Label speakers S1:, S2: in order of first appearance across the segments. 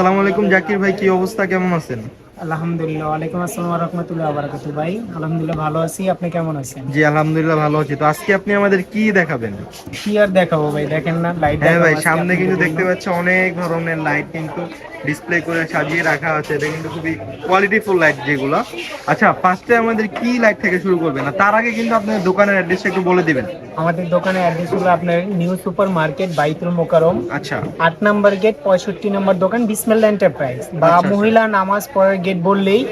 S1: আসসালামু আলাইকুম জাকির ভাই কি অবস্থা? কেমন আছেন?
S2: আলহামদুলিল্লাহ ওয়ালাইকুম আসসালাম রহমতুল্লাহ ভাই আলহামদুলিল্লাহ ভালো আছি আপনি কেমন আছেন?
S1: জি আলহামদুলিল্লাহ ভালো আছি। তো আজকে আপনি আমাদের কি দেখাবেন?
S2: কি আর দেখাবো ভাই দেখেন না লাইট
S1: হ্যাঁ ভাই সামনে কিন্তু দেখতে পাচ্ছি অনেক ধরনের লাইট কিন্তু ডিসপ্লে করে সাজিয়ে রাখা আছে। এটা কিন্তু খুবই কোয়ালিটিফুল লাইট যেগুলো। আচ্ছা ফার্স্টে আমাদের কি লাইট থেকে শুরু করবেন? আর তার আগে কিন্তু আপনার দোকানের অ্যাড্রেসটা একটু বলে দিবেন।
S2: আমাদের দোকানের অ্যাড্রেস হলো আপনার নিউ সুপার মার্কেট বাইতুল মোকারম
S1: আচ্ছা।
S2: আট নাম্বার গেট পঁয়ষট্টি নম্বর দোকান বিসমেল্লা এন্টারপ্রাইজ বা
S1: আচ্ছা, আচ্ছা।
S2: মহিলা নামাজ পড়ার গেট বললেই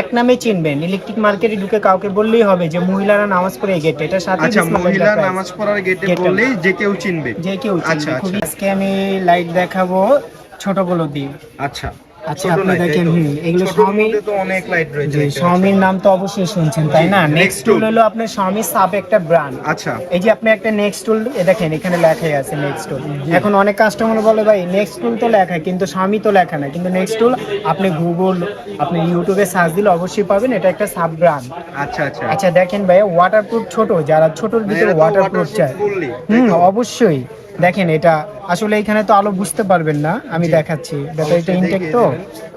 S2: এক নামে চিনবেন। ইলেকট্রিক মার্কেটে ঢুকে কাউকে বললেই হবে যে মহিলারা নামাজ পড়ে এই গেট এটা সাথে
S1: আচ্ছা মহিলা নামাজ পড়ার গেটে
S2: গেটে।
S1: বললেই যে কেউ চিনবে।
S2: যে কেউ
S1: আচ্ছা, আচ্ছা।
S2: আজকে আমি লাইট দেখাবো ছোটগুলো দিয়ে
S1: আচ্ছা।
S2: আচ্ছা আপনি দেখেন হুম এগুলো স্বামী
S1: তো অনেক লাইট রয়েছে
S2: স্বামীর নাম তো অবশ্যই শুনছেন তাই না? নেক্সট টুল হলো আপনার স্বামী একটা ব্র্যান্ড
S1: আচ্ছা।
S2: এই যে আপনি একটা নেক্সট টুল দেখেন এখানে লেখাই আছে নেক্সট টুল এখন অনেক কাস্টমার বলে ভাই নেক্সট টুল তো লেখা কিন্তু স্বামী তো লেখা না। কিন্তু নেক্সট টুল আপনি গুগল আপনি ইউটিউবে সার্চ দিলে অবশ্যই পাবেন এটা একটা সাব ব্র্যান্ড
S1: আচ্ছা আচ্ছা।
S2: আচ্ছা দেখেন ভাই ওয়াটারপ্রুফ ছোট যারা ছোটর
S1: মানে
S2: ভিতরে ওয়াটারপ্রুফ চায়। হুম অবশ্যই। দেখেন এটা আসলে এখানে তো আলো বুঝতে পারবেন না আমি দেখাচ্ছি। ব্যাপারটা
S1: এটা
S2: ইনটেক তো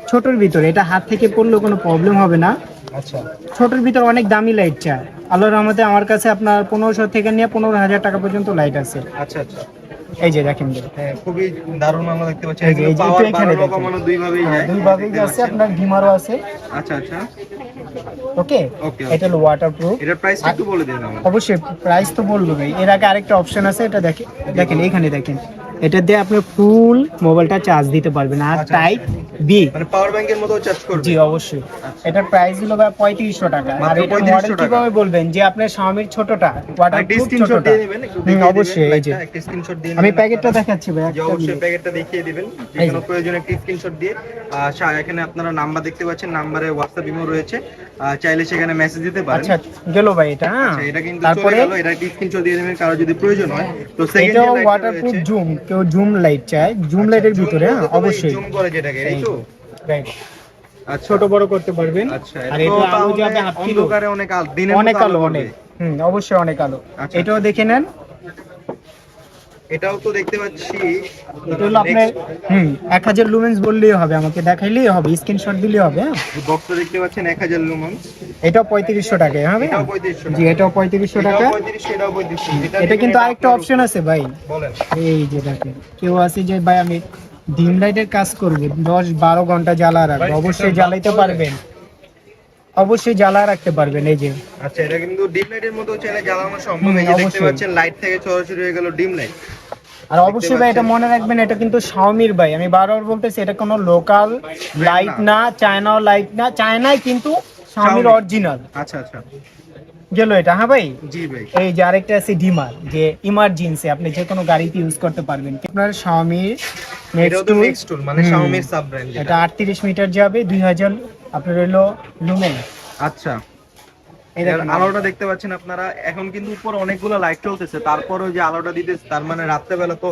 S2: ছোটর ভিতরে এটা হাত থেকে পড়লেও কোনো প্রবলেম হবে না।
S1: আচ্ছা।
S2: ছোটর ভিতর অনেক দামি লাইট চায় আলোর রহমতে আমার কাছে আপনার পনেরোশো থেকে নিয়ে পনেরো হাজার টাকা পর্যন্ত লাইট আছে।
S1: আচ্ছা আচ্ছা।
S2: এই যে দেখেন
S1: হ্যাঁ খুবই দারুণ আমরা দেখতে পাচ্ছি।
S2: এই যে-
S1: পাওয়ার
S2: এখানে
S1: দুই ভাবেই
S2: হ্যাঁ,
S1: যায়।
S2: দুই ভাবেই আছে। আপনার ডিমারও আছে।
S1: আচ্ছা আচ্ছা।
S2: ওকে? এটা হলো ওয়াটারপ্রুফ
S1: এটার প্রাইস একটু বলে দেন
S2: অবশ্যই প্রাইস তো বলব ভাই। এর আগে আরেকটা অপশন আছে এটা দেখেন দেখেন এখানে দেখেন। এটা দিয়ে আপনি ফুল মোবাইলটা চার্জ দিতে পারবেন। আর
S1: আচ্ছা,
S2: টাইপ বি
S1: মানে পাওয়ার ব্যাংকের মতো চার্জ করবে?
S2: জি অবশ্যই। এটার প্রাইস হলো ভাই পঁয়ত্রিশশো টাকা। আর এটা
S1: 3500
S2: মডেল কীভাবে বলবেন? যে আপনার স্বামীর ছোটটা ওয়াটারপ্রুফ ছোটটা।
S1: দিয়ে দিবেন একটু
S2: অবশ্যই এই যে।
S1: একটা স্ক্রিনশট দিয়ে
S2: আমি প্যাকেটটা দেখাচ্ছি ভাই একটা
S1: অবশ্যই প্যাকেটটা দেখিয়ে দিবেন। যে কোনো প্রয়োজনে একটি স্ক্রিনশট দিয়ে সা- এখানে আপনারা নাম্বার দেখতে পাচ্ছেন নাম্বারে হোয়াটসঅ্যাপ ইমো রয়েছে। চাইলে সেখানে মেসেজ দিতে পারেন।
S2: আচ্ছা গেল ভাই এটা হ্যাঁ।
S1: আচ্ছা, এটা কিন্তু
S2: তারপরে?
S1: চলে গেল এটা স্ক্রিনশট দিয়ে দিবেন কারও যদি প্রয়োজন হয়। তো সেকেন্ড
S2: ওয়াটারপ্রুফ জুম কেউ জুম লাইট চায় জুম লাইটের ভিতরে হ্যাঁ অবশ্যই।
S1: জুম করে যেটাকে এই তো?
S2: রাইট
S1: আচ্ছা।
S2: ছোট বড় করতে পারবেন।
S1: আচ্ছা
S2: আর
S1: এটা
S2: আলো যাবে হাফ কিলো
S1: অনেক আলো
S2: অনেক আলো অনেক। হুম অবশ্যই অনেক আলো।
S1: আচ্ছা,
S2: এটাও দেখে নেন।
S1: এটাও তো দেখতে পাচ্ছি।
S2: এটা হলো আপনার হুম এক হাজার লুমেন্স বললেই হবে আমাকে দেখাইলেই হবে স্ক্রিনশট দিলেই হবে হ্যাঁ?
S1: বক্সটা দেখতে পাচ্ছেন এক হাজার লুমন
S2: এটাও পঁয়ত্রিশশো টাকায় হবে?
S1: এটাও পঁয়ত্রিশশো
S2: জি এটাও পঁয়ত্রিশশো টাকা।
S1: এটাও পঁয়ত্রিশশো এটাও পঁয়ত্রিশশো।
S2: এটা কিন্তু আরেকটা অপশন আছে ভাই।
S1: বলেন।
S2: এই যে দেখেন কেউ আছে যে ভাই আমি ডিম লাইটের কাজ করব দশ বারো ঘণ্টা জ্বালা রাখব অবশ্যই জ্বালাইতে পারবেন। অবশ্যই জ্বালা রাখতে পারবেন এই যে।
S1: আচ্ছা এটা কিন্তু ডিম লাইটের মতো চাইলে জ্বালানো সম্ভব। এই যে দেখতে। পাচ্ছেন লাইট থেকে সরাসরি হয়ে গেল ডিম লাইট
S2: আর অবশ্যই ভাই এটা মনে রাখবেন এটা কিন্তু শাওমির ভাই। আমি বারবার বলতেছি এটা কোনো লোকাল লাইট না চায়না লাইট না চায়নায় কিন্তু শাওমির অরিজিনাল
S1: আচ্ছা আচ্ছা।
S2: গেল এটা হ্যাঁ ভাই?
S1: জি ভাই।
S2: এই যে আরেকটা আছে ডিমার যে ইমার্জেন্সি আপনি যে কোনো গাড়িতে ইউজ করতে পারবেন। আপনার শাওমির
S1: তো নেক্সট টুল মানে। Xiaomi সাব ব্র্যান্ড
S2: এটা আটত্রিশ মিটার যাবে দুই হাজার আপনার হলো লুমেন
S1: আচ্ছা।
S2: এই
S1: এর
S2: দেখেন
S1: আলোটা দেখতে পাচ্ছেন আপনারা। এখন কিন্তু উপরে অনেকগুলো লাইট চলতেছে। তারপরেও যে আলোটা দিতেছে তার মানে রাত্রেবেলা তো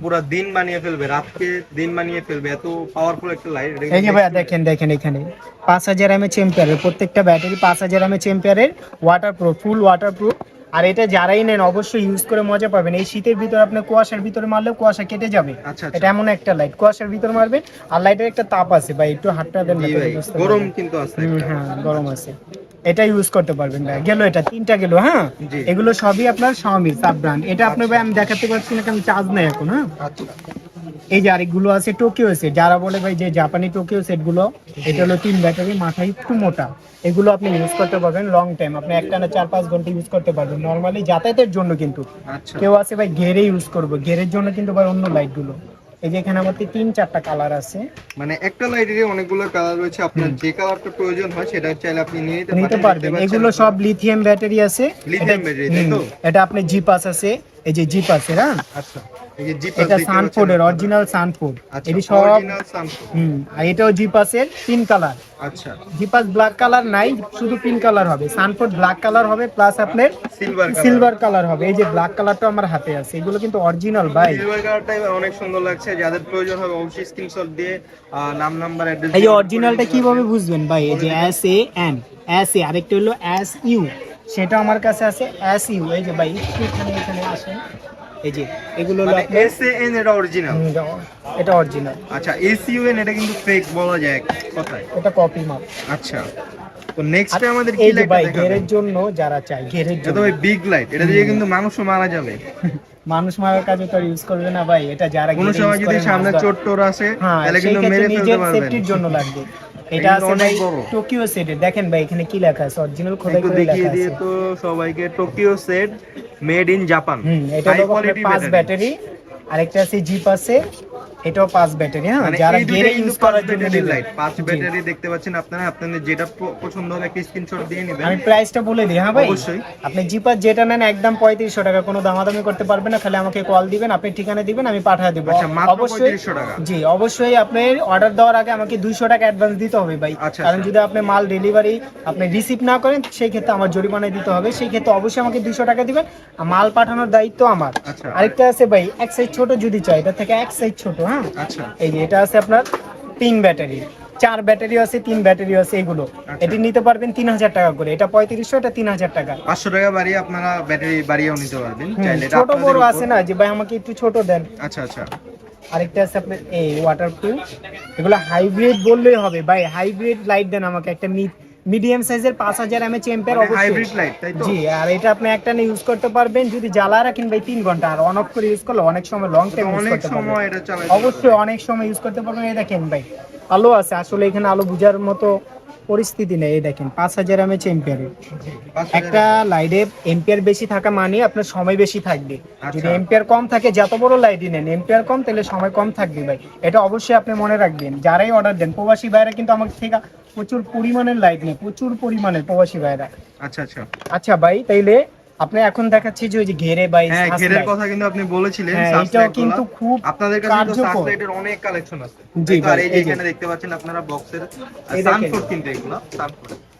S1: পুরা দিন বানিয়ে ফেলবে রাতকে দিন বানিয়ে ফেলবে। এত পাওয়ারফুল একটা লাইট
S2: এই যে ভাইয়া দেখেন দেখেন এখানে। পাঁচ হাজার এমএচ এম্পিয়ারের প্রত্যেকটা ব্যাটারি পাঁচ হাজার এমএচ এম্পিয়ারের waterproof full waterproof আর এটা যারাই নেন অবশ্যই ইউজ করে মজা পাবেন। এই শীতের ভিতরে আপনি কুয়াশার ভিতরে মারলেও কুয়াশা কেটে যাবে।
S1: আচ্ছা
S2: এটা
S1: আচ্ছা
S2: এমন একটা লাইট কুয়াশার ভিতরে মারবেন আর লাইটের একটা তাপ আছে। ভাই একটু হাতটা দেন
S1: ভাই গরম কিন্তু আছে
S2: হ্যাঁ গরম আছে। এটা ইউজ করতে পারবেন ভাই। গেল এটা তিনটা গেল হ্যাঁ? এগুলো সবই আপনার Xiaomi সাব ব্র্যান্ড এটা আপনার ভাই আমি দেখাতে পারছি না কারণ চার্জ নেই এখন হ্যাঁ?
S1: আচ্ছা।
S2: এই যে আরেকগুলো আছে টোকিও সেট যারা বলে ভাই যে জাপানি টোকিও সেটগুলো এটা হলো তিন ব্যাটারি মাথায় একটু মোটা। এগুলো আপনি ইউজ করতে পারবেন লং টাইম আপনি একটা না চার পাঁচ ঘণ্টা ইউজ করতে পারবেন। নর্মালি যাতায়াতের জন্য কিন্তু।
S1: আচ্ছা।
S2: কেউ আছে ভাই ঘেরে ইউজ করব। ঘেরের জন্য কিন্তু ভাই অন্য লাইটগুলো এই যে এখানে আমাদের তিন চারটা কালার আছে।
S1: মানে একটা লাইটেরই অনেকগুলো কালার রয়েছে আপনার যে কালারটা প্রয়োজন হয় সেটা চাইলে আপনি নিয়ে নিতে
S2: পারবেন এগুলো সব লিথিয়াম ব্যাটারি আছে। লিথিয়াম
S1: ব্যাটারি তাই তো?
S2: এটা আপনি জিপাস আছে। এই যে জিপাস এর হ্যাঁ?
S1: আচ্ছা।
S2: এটা সানফোর্ডের অরিজিনাল সানফোর্ড এটি সব হুম আর এটাও জিপাসের তিন কালার
S1: আচ্ছা।
S2: জিপাস ব্ল্যাক কালার নাই শুধু পিঙ্ক কালার হবে। সানফোর্ড ব্ল্যাক কালার হবে প্লাস আপনার
S1: সিলভার
S2: সিলভার কালার হবে। এই যে ব্ল্যাক কালারটা আমার হাতে আছে এগুলো কিন্তু অরিজিনাল ভাই।
S1: সিলভার কালারটা অনেক সুন্দর লাগছে যাদের প্রয়োজন হবে অবশ্যই স্ক্রিনশট দিয়ে নাম নাম্বার অ্যাড্রেস
S2: এই অরিজিনালটা কীভাবে বুঝবেন ভাই? এই যে S A N S A আরেকটা হলো এস ইউ সেটা আমার কাছে আছে এস ইউ এই যে ভাই এখানে এখানে আসেন। এই যে এগুলো হলো
S1: মানে এটা অরিজিনাল
S2: এটা অরিজিনাল
S1: আচ্ছা এসইউএন এটা কিন্তু ফেক বলা যায় কথায়।
S2: এটা কপি মাল
S1: আচ্ছা তো নেক্সট আমাদের কি লাইট
S2: ভাই ঘেরের জন্য যারা চায় ঘেরের জন্য।
S1: বিগ লাইট এটা দিয়ে কিন্তু মানুষও মারা যাবে।
S2: মানুষ মারার কাজে তো ইউজ করবে না ভাই এটা যারা
S1: কোনো সময় যদি সামনে চোট টোর আসে
S2: হ্যাঁ
S1: তাহলে কিন্তু মেরে ফেলতে পারবেন।
S2: সেফটির জন্য লাগবে। এটা আছে ভাই টোকিও সেট দেখেন ভাই এখানে কি লেখা আছে? অরিজিনাল খোদাই করে লেখা আছে।
S1: দেখিয়ে দিয়ে তো সবাইকে। Tokyo set made in Japan
S2: হুম এটা পাঁচ ব্যাটারি আরেকটা আছে জিপ আছে। এটাও পাঁচ ব্যাটারি হ্যাঁ?
S1: মানে
S2: যারা
S1: কিন্তু
S2: ইউজ করার জন্য
S1: লাইট পাঁচ ব্যাটারি দেখতে পাচ্ছেন আপনারা আপনাদের যেটা পছন্দ হবে একটা স্ক্রিনশট দিয়ে নেবেন।
S2: আমি প্রাইসটা বলে দিই হ্যাঁ ভাই?
S1: অবশ্যই।
S2: আপনি জিপার যেটা নেন একদম পঁয়ত্রিশশো টাকা কোনো দামাদামি করতে পারবেন না খালি আমাকে কল দিবেন আপনি ঠিকানা দিবেন আমি পাঠিয়ে দেবো।
S1: আচ্ছা,
S2: অবশ্যই
S1: 3500 টাকা।
S2: জি অবশ্যই আপনি অর্ডার দেওয়ার আগে আমাকে দুইশো টাকা অ্যাডভান্স দিতে হবে ভাই।
S1: আচ্ছা,
S2: কারণ
S1: আচ্ছা।
S2: যদি আপনি মাল ডেলিভারি আপনি রিসিভ না করেন সেই ক্ষেত্রে আমার জরিমানা দিতে হবে। সেই ক্ষেত্রে অবশ্যই আমাকে দুইশো টাকা দিবেন। আর মাল পাঠানোর দায়িত্ব আমার।
S1: আচ্ছা।
S2: আরেকটা আছে ভাই এক সাইজ ছোট যদি চাই এটা থেকে এক সাইজ ছোট হ্যাঁ?
S1: আচ্ছা।
S2: এই যে এটা আছে আপনার তিন ব্যাটারি। চার ব্যাটারি আছে তিন ব্যাটারি আছে এগুলো।
S1: আচ্ছা।
S2: এটি নিতে পারবেন তিন হাজার টাকা করে। এটা পঁয়ত্রিশশো এটা তিন হাজার টাকা।
S1: পাঁচশো টাকা বাড়িয়ে আপনারা ব্যাটারি বাড়িয়েও নিতে পারবেন।
S2: হুম, ছোট বড় আছে না যে ভাই আমাকে একটু ছোট দেন।
S1: আচ্ছা আচ্ছা।
S2: আরেকটা আছে আপনার এই ওয়াটার প্রুফ এগুলো হাইব্রিড বললেই হবে। ভাই হাইব্রিড লাইট দেন আমাকে একটা মিডিয়াম সাইজের পাঁচ হাজার এম এম্পের
S1: হাইব্রিড লাইট তাই তো?
S2: জি আর এটা আপনি একটা ইউজ করতে পারবেন যদি জ্বালা রাখেন ভাই তিন ঘণ্টা আর অন অফ করে ইউজ করলে অনেক সময় লং টাইম ইউজ
S1: অনেক
S2: করতে পারবেন।
S1: সময়
S2: অবশ্যই অনেক সময় ইউজ করতে পারবেন। এই দেখেন ভাই আলো আছে আসলে এখানে আলো বুঝার মতো পরিস্থিতি নেই এই দেখেন পাঁচ হাজার এমএচ এম্পিয়ারের
S1: পাঁচ
S2: একটা লাইটে এম্পিয়ার বেশি থাকা মানে আপনার সময় বেশি থাকবে। যদি
S1: আচ্ছা।
S2: এম্পিয়ার কম থাকে যত বড় লাইটই নেন এম্পিয়ার কম তাহলে সময় কম থাকবে ভাই। এটা অবশ্যই আপনি মনে রাখবেন। যারাই অর্ডার দেন প্রবাসী ভাইরা কিন্তু আমার থেকে প্রচুর পরিমাণের লাইট নেই প্রচুর পরিমাণের প্রবাসী ভাইরা
S1: আচ্ছা আচ্ছা।
S2: আচ্ছা ভাই তাইলে আপনি এখন দেখাচ্ছি যে ওই যে ঘেরে বাই
S1: হ্যাঁ ঘেরের কথা কিন্তু আপনি বলেছিলেন
S2: হ্যাঁ, এটাও কিন্তু খুব
S1: আপনাদের কাছে কিন্তু। অনেক কালেকশন আছে।
S2: জি
S1: আর এই যে এখানে দেখতে পাচ্ছেন আপনারা বক্সের কিন্তু এগুলো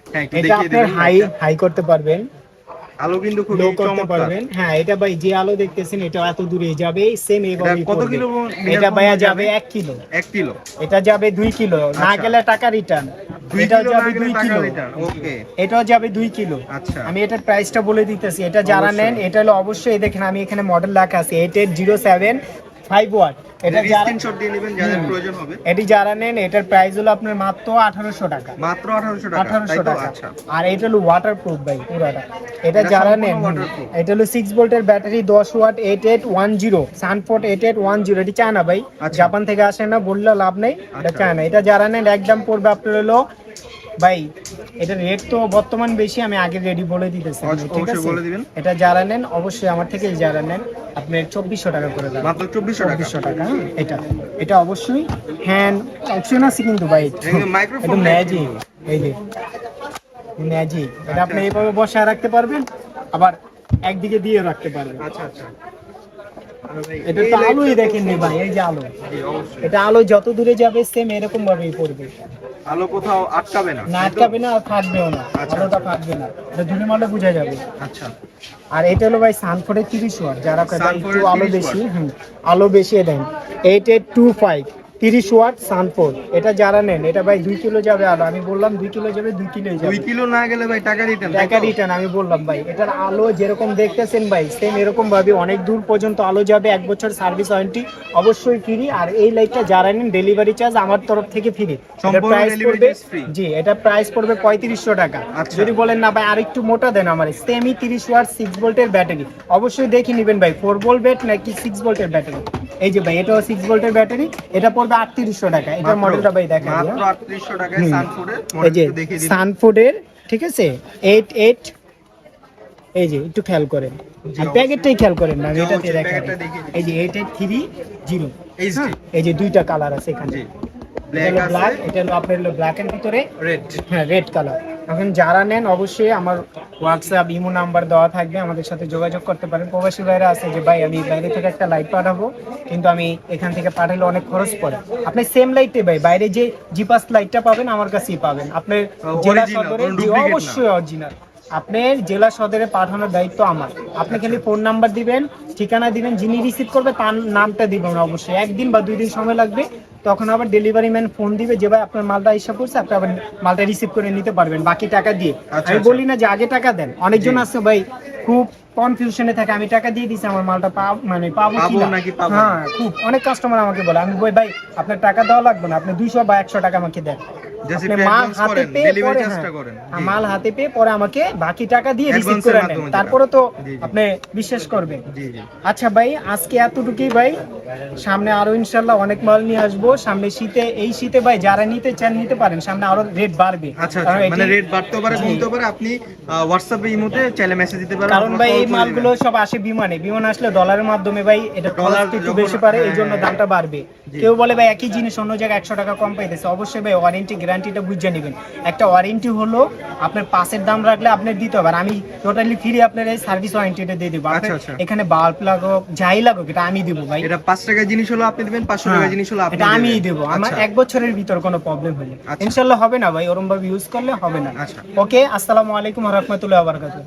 S1: হ্যাঁ
S2: এটা হাই হাই করতে পারবেন।
S1: আলো কিন্তু খুব
S2: করতে পারবেন। হ্যাঁ এটা ভাই যে আলো দেখতেছেন এটা এত দূরে যাবে সেম এইভাবে
S1: এটা কত কিলো
S2: এটা ভাইয়া যাবে কিলো।
S1: এক কিলো।
S2: এটা যাবে দুই কিলো। না
S1: আচ্ছা।
S2: গেলে টাকা রিটার্ন এটাও যাবে দুই কিলো। এটা যাবে দুই কিলো।
S1: আচ্ছা।
S2: আমি এটার প্রাইসটা বলে দিতেছি। এটা যারা নেন এটা হলো অবশ্যই দেখেন আমি এখানে মডেল লেখা আছে eight eight zero seven five watt এটা
S1: স্ক্রিনশট দিয়ে নেবেন যাদের প্রয়োজন হবে।
S2: এটি যারা নেন এটার প্রাইস হলো আপনার মাত্র আঠারোশো টাকা।
S1: মাত্র 1800 টাকা
S2: টাকা।
S1: আচ্ছা।
S2: আর এটা হলো ওয়াটার প্রুফ ভাই পুরাটা। এটা যারা নেন এটা হলো সিক্স ভোল্টের ব্যাটারি দশ watt eight eight one zero Sanford eight eight one zero এটি চায়না ভাই।
S1: আচ্ছা।
S2: জাপান থেকে আসে না বললে লাভ নেই এটা
S1: আচ্ছা।
S2: চায়না এটা যারা নেন একদম পড়বে আপনার হলো ভাই এটা রেট তো বর্তমান বেশি আমি আগে রেডি বলে দিতেছি ঠিক আছে? এটা যারা নেন অবশ্যই আমার থেকে যারা নেন আপনি চব্বিশশো টাকা করে দেন।
S1: মাত্র 2400
S2: চব্বিশশো টাকা হ্যাঁ, এটা। এটা অবশ্যই হ্যান্ড অপশন আছে কিন্তু ভাই। একদম ম্যাজিক এই যে। ম্যাজিক এটা আপনি এইভাবে বসায় রাখতে পারবেন আবার একদিকে দিয়ে রাখতে পারবেন।
S1: আচ্ছা আচ্ছা।
S2: এটা তো আলোই
S1: টা তো
S2: দেখেন ভাই এই যে আলো। এটা আলো যত দূরে যাবে সেম এরকম ভাবেই পড়বে।
S1: আলো কোথাও আটকাবে না।
S2: না আটকাবে না আর ফাটবেও না।
S1: আচ্ছা।
S2: আলোটা ফাটবে না। এটা ধুলে মারলে বোঝা যাবে।
S1: আচ্ছা।
S2: আর এটা হলো ভাই সানফোর্ডের তিরিশ ওয়াট। যারা কাছে একটু আলো বেশি হুম আলো বেশি দেন। এইট এইট টু ফাইভ তিরিশ ওয়াট সানফোর্ড এটা যারা নেন এটা ভাই দুই কিলো যাবে আলো। আমি বললাম দুই কিলো যাবে দুই কিলো
S1: দুই কিলো না গেলে ভাই টাকা রিটার্ন
S2: টাকা রিটার্ন আমি বললাম ভাই। এটার আলো যেরকম দেখতেছেন ভাই সেম এরকম ভাবে অনেক দূর পর্যন্ত আলো যাবে এক বছর সার্ভিস ওয়ারেন্টি অবশ্যই ফ্রি আর এই লাইটটা যারা নেন ডেলিভারি চার্জ আমার তরফ থেকে ফ্রি প্রাইস পড়বে জি এটা প্রাইস পড়বে পঁয়ত্রিশশো টাকা।
S1: আচ্ছা।
S2: যদি বলেন না ভাই আরেকটু মোটা দেন আমার। সেমি তিরিশ ওয়াট সিক্স ভোল্টের ব্যাটারি অবশ্যই দেখে নেবেন ভাই ফোর ভোল্ট ব্যাট নাকি সিক্স ভোল্টের ব্যাটারি এই যে ভাই এটাও সিক্স ভোল্টের ব্যাটারি এটা পড়বে আটত্রিশশো টাকা। এটার মডেলটা ভাই দেখা
S1: মাত্র 3800 টাকায় সানফুডের
S2: এই যে
S1: দেখিয়ে দিন।
S2: সানফুডের ঠিক আছে? এইট এইট এই যে একটু খেয়াল করেন। আর প্যাকেটটাই খেয়াল করেন না এটাতে
S1: অবশ্যই,
S2: দেখা
S1: প্যাকেটটা দেখিয়ে দিন।
S2: এই যে eight eight three zero
S1: HD
S2: এই যে দুইটা কালার আছে এখানে।
S1: ব্ল্যাক
S2: এটা হলো আপনার ব্ল্যাক এর ভিতরে।
S1: রেড
S2: হ্যাঁ রেড কালার এখন যারা নেন অবশ্যই আমার হোয়াটসঅ্যাপ ইমো নাম্বার দেওয়া থাকবে। আমাদের সাথে যোগাযোগ করতে পারেন। প্রবাসী ভাইরা আছে যে ভাই আমি বাইরে থেকে একটা লাইট পাঠাবো কিন্তু আমি এখান থেকে পাঠালে অনেক খরচ পড়ে। আপনি সেম লাইটে ভাই বাইরে যে জিপাস লাইটটা পাবেন আমার কাছেই পাবেন। আপনার জেলা সদরে। অবশ্যই অরিজিনাল আপনার জেলা সদরে পাঠানোর দায়িত্ব আমার। আপনি খালি ফোন নাম্বার দিবেন ঠিকানা দিবেন যিনি রিসিভ করবে তার নামটা দিবেন অবশ্যই। একদিন বা দুই দিন সময় লাগবে তখন আবার ডেলিভারি ম্যান ফোন দিবে যে ভাই আপনার মালটা হিসাব করছে আপনি আবার মালটা রিসিভ করে নিতে পারবেন বাকি টাকা দিয়ে।
S1: আচ্ছা,
S2: আমি
S1: আচ্ছা।
S2: বলি না যে আগে টাকা দেন। অনেকজন। আছে ভাই খুব কনফিউশনে থাকে আমি টাকা দিয়ে দিছি আমার মালটা পাব মানে পাবো কি
S1: নাকি পাবো
S2: হ্যাঁ খুব। অনেক কাস্টমার আমাকে বলে আমি ভাই আপনার টাকা দেওয়া লাগবে না আপনি দুইশো বা একশো টাকা আমাকে দেন। মাল হাতে পেয়ে পরে
S1: charge টা
S2: হ্যাঁ। হ্যাঁ। মাল হাতে পেয়ে পরে আমাকে বাকি টাকা দিয়ে রিসিভ করে নেন। তারপরে তো। আপনি বিশ্বাস করবেন। আচ্ছা ভাই আজকে এতটুকুই ভাই। সামনে আরও ইনশাল্লাহ অনেক মাল নিয়ে আসব। সামনে শীতে এই শীতে ভাই যারা নিতে চান নিতে পারেন। সামনে আরও রেট বাড়বে।
S1: আচ্ছা
S2: কারণ
S1: আচ্ছা মানে রেট বাড়তে পারে কমতে পারে। আপনি হোয়াটসঅ্যাপে ইমোতে চাইলে মেসেজ দিতে পারেন
S2: কারণ ভাই এই মালগুলো সব আসে বিমানে। বিমান আসলে ডলারের মাধ্যমে ভাই এটা
S1: ডলার
S2: একটু বেশি পারে এই
S1: হ্যাঁ,
S2: জন্য
S1: হ্যাঁ।
S2: দামটা বাড়বে। কেউ বলে ভাই একই জিনিস অন্য জায়গায় একশো টাকা কম পাইতেছে। অবশ্যই ভাই ওয়ারেন্টি গ্যারান্টিটা বুঝে নেবেন। একটা ওয়ারেন্টি হলো আপনার পাশের দাম রাখলে আপনি দিতে হবে। আর আমি টোটালি ফ্রি আপনার এই সার্ভিস ওয়ারেন্টিটা দিয়ে দেবো।
S1: আচ্ছা, আচ্ছা।
S2: এখানে বাল্ব লাগুক যাই লাগুক এটা আমি দেবো ভাই।
S1: এটা পাঁচ টাকা জিনিস হলো আপনি দেবেন পাঁচশো টাকা জিনিস হলো
S2: হ্যাঁ, এটা
S1: আমি
S2: দেবো। আমার
S1: আচ্ছা।
S2: এক বছরের ভিতর কোনো প্রবলেম হলে। ইনশাল্লাহ হবে না ভাই ওরম ভাবে ইউজ করলে হবে না। ওকে আসসালামু আলাইকুম রহমতুল্লাহ বারকাতুহ।